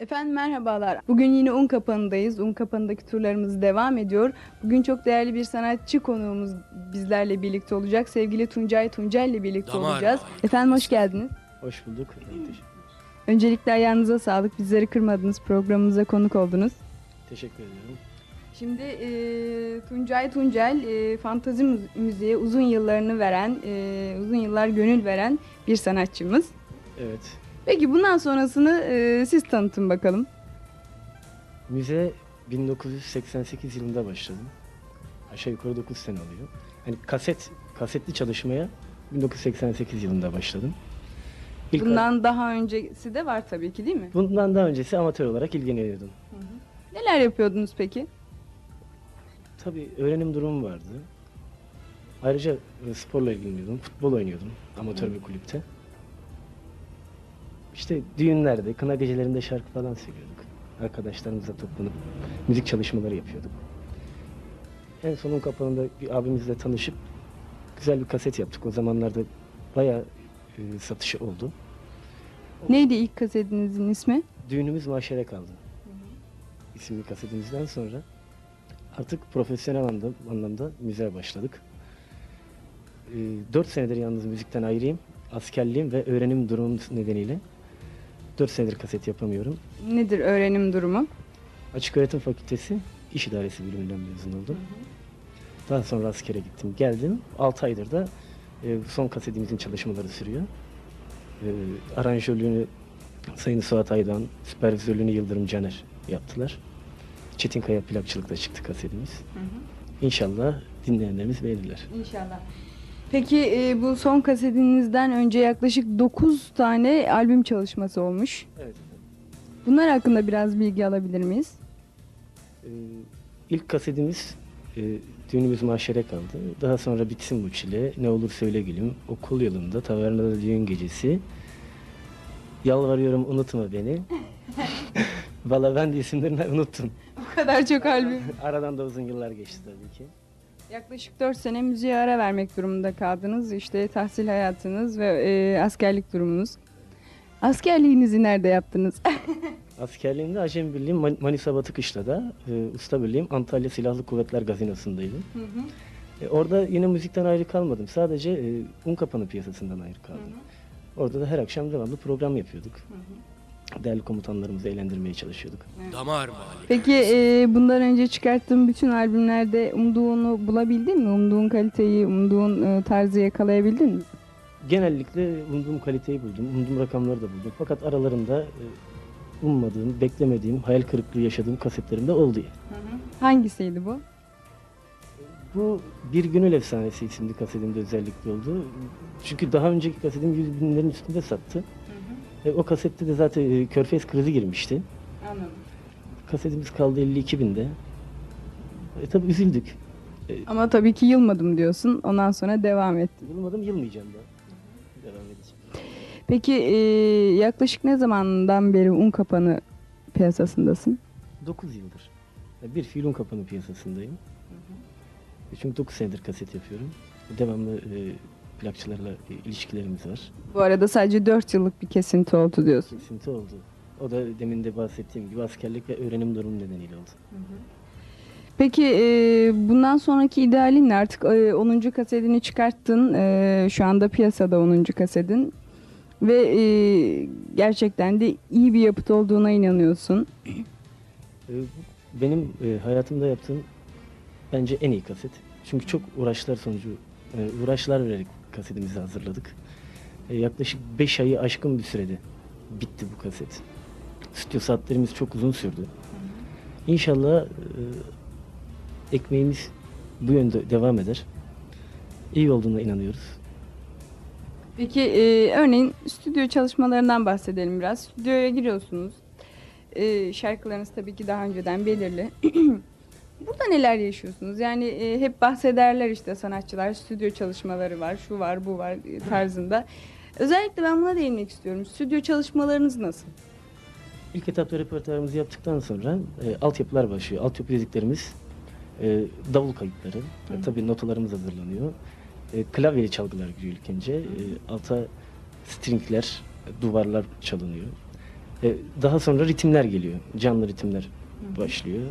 Efendim merhabalar. Bugün yine Un Kapanı'ndayız. Un Kapanı'ndaki turlarımız devam ediyor. Bugün çok değerli bir sanatçı konuğumuz bizlerle birlikte olacak. Sevgili Tuncay Tuncay ile birlikte Damar olacağız. Efendim hoş geldiniz. Hoş bulduk. Öncelikle ayağınıza sağlık. Bizleri kırmadınız. Programımıza konuk oldunuz. teşekkür ediyorum. Şimdi e, Tuncay Tuncel e, fantazi müz- müziğe uzun yıllarını veren, e, uzun yıllar gönül veren bir sanatçımız. Evet. Peki bundan sonrasını e, siz tanıtın bakalım. Müze 1988 yılında başladım. Aşağı yukarı 9 sene oluyor. Hani kaset, kasetli çalışmaya 1988 yılında başladım. İlk Bundan daha öncesi de var tabii ki değil mi? bundan daha öncesi amatör olarak ilgileniyordum. Neler yapıyordunuz peki? Tabii öğrenim durumu vardı. Ayrıca e, sporla ilgileniyordum. Futbol oynuyordum amatör bir kulüpte. İşte düğünlerde, kına gecelerinde şarkı falan söylüyorduk. Arkadaşlarımızla toplanıp müzik çalışmaları yapıyorduk. En sonun kapanında bir abimizle tanışıp güzel bir kaset yaptık. O zamanlarda bayağı e, satışı oldu. Neydi ilk kasetinizin ismi? Düğünümüz mahşere kaldı. İsimli kasetimizden sonra artık profesyonel anlamda, anlamda müziğe başladık. 4 senedir yalnız müzikten ayrıyım. Askerliğim ve öğrenim durumum nedeniyle 4 senedir kaset yapamıyorum. Nedir öğrenim durumu? Açık Öğretim Fakültesi İş İdaresi bölümünden mezun oldum. Daha sonra askere gittim. Geldim. 6 aydır da e, son kasetimizin çalışmaları sürüyor. E, aranjörlüğünü Sayın Suat Aydan, süpervizörlüğünü Yıldırım Caner yaptılar. Çetinkaya plakçılıkla çıktı kasetimiz. İnşallah dinleyenlerimiz beğenirler. İnşallah. Peki e, bu son kasetinizden önce yaklaşık 9 tane albüm çalışması olmuş. Evet. Bunlar hakkında biraz bilgi alabilir miyiz? Ee, ilk kasetimiz e, düğünümüz mahşere kaldı. Daha sonra bitsin bu çile. Ne olur söyle gülüm. Okul yılında tavernada düğün gecesi. Yalvarıyorum unutma beni. Valla ben de isimlerini unuttum. Bu kadar çok albüm. Aradan da uzun yıllar geçti tabii ki. Yaklaşık 4 sene müziğe ara vermek durumunda kaldınız. İşte tahsil hayatınız ve e, askerlik durumunuz. Askerliğinizi nerede yaptınız? Askerliğimde Acem Birliği'm Man- Manisa Batı Kışla'da, e, usta birliğim Antalya Silahlı Kuvvetler Gazinosu'ndaydım. E, orada yine müzikten ayrı kalmadım. Sadece e, un kapanı piyasasından ayrı kaldım. Orada da her akşam devamlı program yapıyorduk. Değerli komutanlarımızı eğlendirmeye çalışıyorduk. Damar Mahalle. Peki e, bundan önce çıkarttığın bütün albümlerde umduğunu bulabildin mi? Umduğun kaliteyi, umduğun e, tarzı yakalayabildin mi? Genellikle umduğum kaliteyi buldum, umduğum rakamları da buldum. Fakat aralarında e, ummadığım, beklemediğim, hayal kırıklığı yaşadığım kasetlerim de oldu. yani. Hangisiydi bu? Bu Bir Gönül Efsanesi isimli kasetimde özellikle oldu. Çünkü daha önceki kasetim 100 binlerin üstünde sattı. E, o kasette de zaten e, Körfez krizi girmişti. Anladım. Kasetimiz kaldı 52 binde. E, tabii üzüldük. Ama tabii ki yılmadım diyorsun. Ondan sonra devam et. Yılmadım, yılmayacağım da. Devam edeceğim. Peki e, yaklaşık ne zamandan beri un kapanı piyasasındasın? 9 yıldır. E, Bir fiilun kapanı piyasasındayım. E, Çünkü 9 senedir kaset yapıyorum. Devamlı e, plakçılarla e, ilişkilerimiz var. Bu arada sadece 4 yıllık bir kesinti oldu diyorsun. Kesinti oldu. O da demin de bahsettiğim gibi askerlik ve öğrenim durumu nedeniyle oldu. Peki e, bundan sonraki idealin ne? Artık e, 10. kasetini çıkarttın. E, şu anda piyasada 10. kasetin. Ve e, gerçekten de iyi bir yapıt olduğuna inanıyorsun. E, Benim e, hayatımda yaptığım bence en iyi kaset. Çünkü çok uğraşlar sonucu, e, uğraşlar vererek kasetimizi hazırladık. E, Yaklaşık 5 ayı aşkın bir sürede bitti bu kaset. Stüdyo saatlerimiz çok uzun sürdü. İnşallah e, ekmeğimiz bu yönde devam eder. İyi olduğuna inanıyoruz. Peki e, örneğin stüdyo çalışmalarından bahsedelim biraz. Stüdyoya giriyorsunuz. E, şarkılarınız tabii ki daha önceden belirli. Burada neler yaşıyorsunuz? Yani e, hep bahsederler işte sanatçılar stüdyo çalışmaları var, şu var, bu var e, tarzında. Özellikle ben buna değinmek istiyorum. Stüdyo çalışmalarınız nasıl? İlk etapta repertuarımızı yaptıktan sonra e, altyapılar başlıyor. Altyapı dediklerimiz e, davul kayıtları. E, tabii notalarımız hazırlanıyor. E, klavyeli çalgılar giriyor ilk önce. E, alta stringler, duvarlar çalınıyor. E, daha sonra ritimler geliyor. Canlı ritimler başlıyor.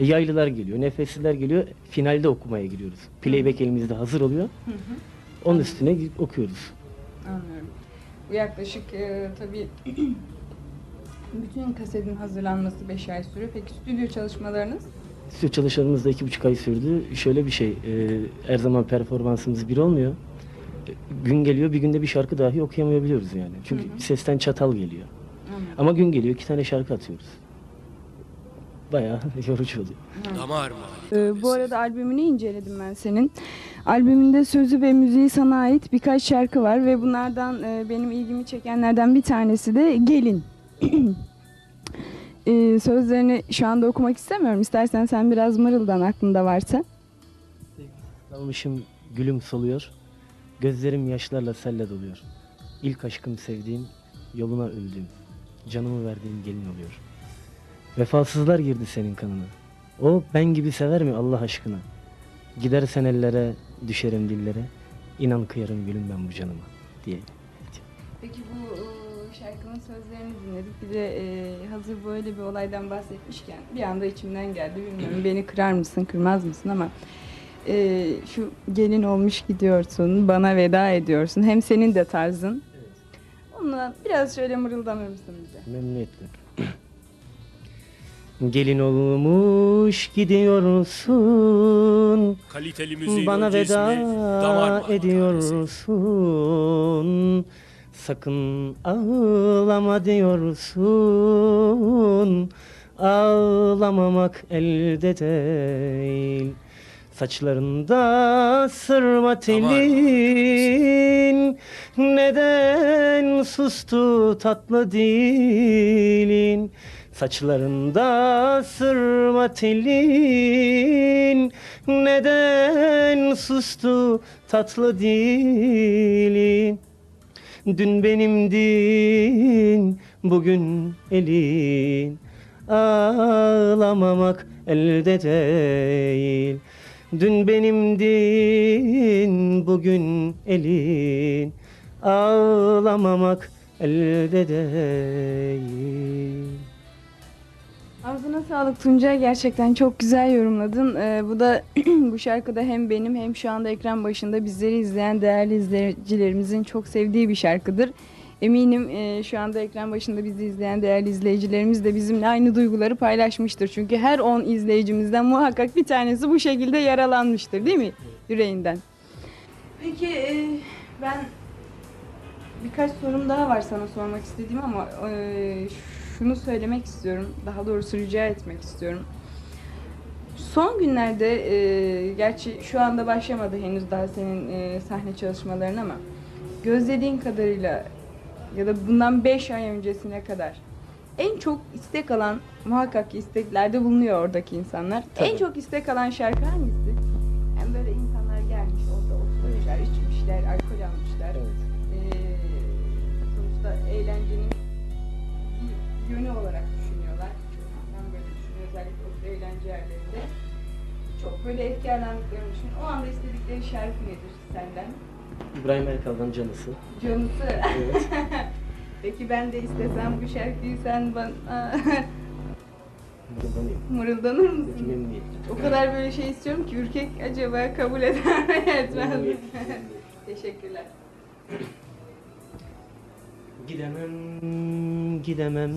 E, yaylılar geliyor, nefesliler geliyor. Finalde okumaya giriyoruz. Playback elimizde hazır oluyor. Onun üstüne okuyoruz. Anlıyorum. Bu yaklaşık e, tabii bütün kasetin hazırlanması 5 ay sürüyor. Peki stüdyo çalışmalarınız? Stüdyo çalışmalarımız da iki buçuk ay sürdü. Şöyle bir şey, e, her zaman performansımız bir olmuyor. E, gün geliyor, bir günde bir şarkı dahi okuyamayabiliyoruz yani. Çünkü Hı hı. sesten çatal geliyor. Anlıyorum. Ama gün geliyor, iki tane şarkı atıyoruz. Bayağı yorucu oluyor. Damar Ee, bu arada albümünü inceledim ben senin. Albümünde sözü ve müziği sana ait birkaç şarkı var ve bunlardan e, benim ilgimi çekenlerden bir tanesi de Gelin. Ee, sözlerini şu anda okumak istemiyorum. İstersen sen biraz mırıldan aklında varsa. Dalmışım gülüm soluyor. Gözlerim yaşlarla selle doluyor. İlk aşkım sevdiğim, yoluna öldüğüm, canımı verdiğim gelin oluyor. Vefasızlar girdi senin kanına. O ben gibi sever mi Allah aşkına? Gidersen ellere, düşerim dillere. İnan kıyarım gülüm ben bu canıma diye. Peki bu e, şarkının sözlerini dinledik. Bir de e, hazır böyle bir olaydan bahsetmişken bir anda içimden geldi. Bilmiyorum beni kırar mısın, kırmaz mısın ama e, şu gelin olmuş gidiyorsun, bana veda ediyorsun. Hem senin de tarzın. Onunla biraz şöyle mırıldanır mısın bize? Memnuniyetle. Gelin olmuş gidiyorsun. Kaliteli müziğin Bana veda Damar ediyorsun. Sakın ağlama diyorsun. Ağlamamak elde değil. Saçlarında sırma telin Neden sustu tatlı dilin Saçlarında sırma telin. Neden sustu tatlı dilin? Dün benimdin bugün elin. Ağlamamak elde değil. Dün benimdin bugün elin. Ağlamamak elde değil Ağzına sağlık Tuncay. Gerçekten çok güzel yorumladın. Ee, bu da bu şarkıda hem benim hem şu anda ekran başında bizleri izleyen değerli izleyicilerimizin çok sevdiği bir şarkıdır. Eminim e, şu anda ekran başında bizi izleyen değerli izleyicilerimiz de bizimle aynı duyguları paylaşmıştır. Çünkü her 10 izleyicimizden muhakkak bir tanesi bu şekilde yaralanmıştır değil mi? Yüreğinden. Peki e, ben birkaç sorum daha var sana sormak istediğim ama e, şunu söylemek istiyorum. Daha doğrusu rica etmek istiyorum. Son günlerde e, gerçi şu anda başlamadı henüz daha senin e, sahne çalışmaların ama gözlediğin kadarıyla ya da bundan 5 ay öncesine kadar en çok istek alan muhakkak ki isteklerde bulunuyor oradaki insanlar. En Tabii. çok istek alan şarkı hangisi? Olarak düşünüyorlar. Ben böyle düşünüyorum özellikle o eğlence yerlerinde. Çok böyle etkilentiklerini düşün. O anda istedikleri şarkı nedir senden? İbrahim Erkal'dan canısı. Canısı. Evet. Peki ben de istesem bu şarkıyı sen bana Mırıldanayım. mırıldanır Peki mısın? memnuniyetle. O kadar böyle şey istiyorum ki ürkek acaba kabul eder mi etmez mi? Teşekkürler. Gidemem, gidemem,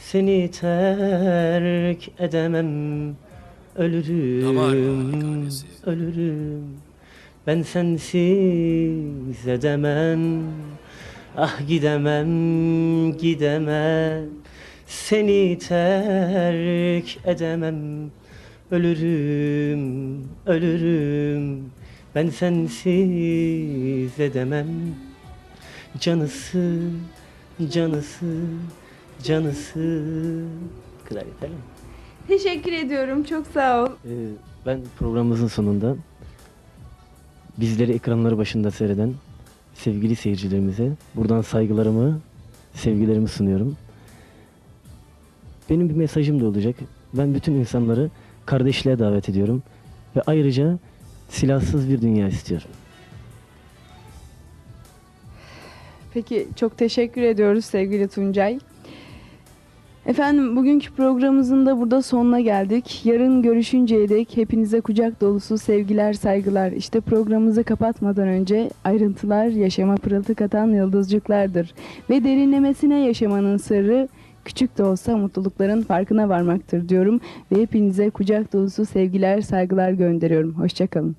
seni terk edemem, ölürüm, ölürüm. Ben sensiz edemem, ah gidemem, gidemem, seni terk edemem, ölürüm, ölürüm. Ben sensiz edemem. Canısı, canısı, canısı. Bu kadar yeter mi? Teşekkür ediyorum. Çok sağ ol. Ee, ben programımızın sonunda bizleri ekranları başında seyreden sevgili seyircilerimize buradan saygılarımı, sevgilerimi sunuyorum. Benim bir mesajım da olacak. Ben bütün insanları kardeşliğe davet ediyorum. Ve ayrıca silahsız bir dünya istiyorum. Peki çok teşekkür ediyoruz sevgili Tuncay. Efendim bugünkü programımızın da burada sonuna geldik. Yarın görüşünceye dek hepinize kucak dolusu sevgiler, saygılar. İşte programımızı kapatmadan önce ayrıntılar yaşama pırıltı katan yıldızcıklardır. Ve derinlemesine yaşamanın sırrı küçük de olsa mutlulukların farkına varmaktır diyorum. Ve hepinize kucak dolusu sevgiler, saygılar gönderiyorum. Hoşçakalın.